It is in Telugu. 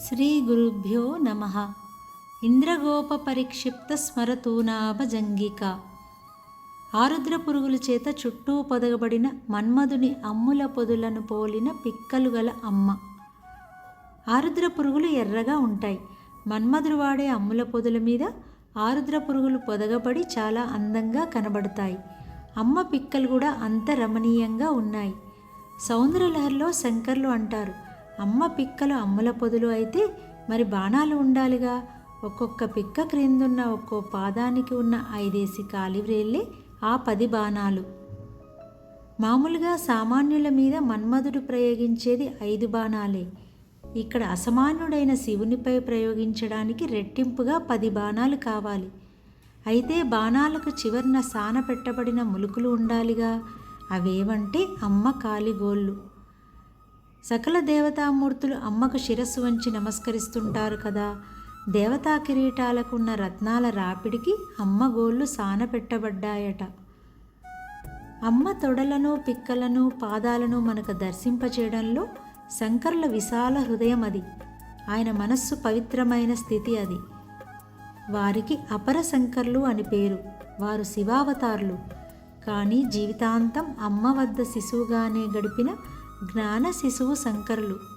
శ్రీ గురుభ్యో నమ. ఇంద్రగోప పరిక్షిప్త స్మరతూనాభజంగిక ఆరుద్ర పురుగుల చేత చుట్టూ పొదగబడిన మన్మధుని అమ్ముల పొదులను పోలిన పిక్కలు గల అమ్మ. ఆరుద్ర పురుగులు ఎర్రగా ఉంటాయి. మన్మధుడు వాడే అమ్ముల పొదుల మీద ఆరుద్ర పురుగులు పొదగబడి చాలా అందంగా కనబడతాయి. అమ్మ పిక్కలు కూడా అంత రమణీయంగా ఉన్నాయి. సౌందర్యలహరిలో శంకర్లు అంటారు అమ్మ పిక్కలు అమ్ముల పొదులు అయితే మరి బాణాలు ఉండాలిగా. ఒక్కొక్క పిక్క క్రిందున్న ఒక్కో పాదానికి ఉన్న ఐదేసి కాలివ్రేళ్ళే ఆ పది బాణాలు. మామూలుగా సామాన్యుల మీద మన్మధుడు ప్రయోగించేది ఐదు బాణాలే. ఇక్కడ అసమాన్యుడైన శివునిపై ప్రయోగించడానికి రెట్టింపుగా పది బాణాలు కావాలి. అయితే బాణాలకు చివరన సాన పెట్టబడిన ములుకులు ఉండాలిగా. అవేవంటే అమ్మ కాలిగోళ్ళు. సకల దేవతామూర్తులు అమ్మకు శిరస్సు వంచి నమస్కరిస్తుంటారు కదా. దేవతా కిరీటాలకున్న రత్నాల రాపిడికి అమ్మ గోళ్ళు సాన పెట్టబడ్డాయట. అమ్మ తొడలను పిక్కలను పాదాలను మనకు దర్శింపచేయడంలో శంకరుల విశాల హృదయం అది. ఆయన మనస్సు పవిత్రమైన స్థితి అది. వారికి అపర శంకర్లు అని పేరు. వారు శివావతారులు. కానీ జీవితాంతం అమ్మ వద్ద శిశువుగానే గడిపిన జ్ఞాన శిశువు శంకరులు.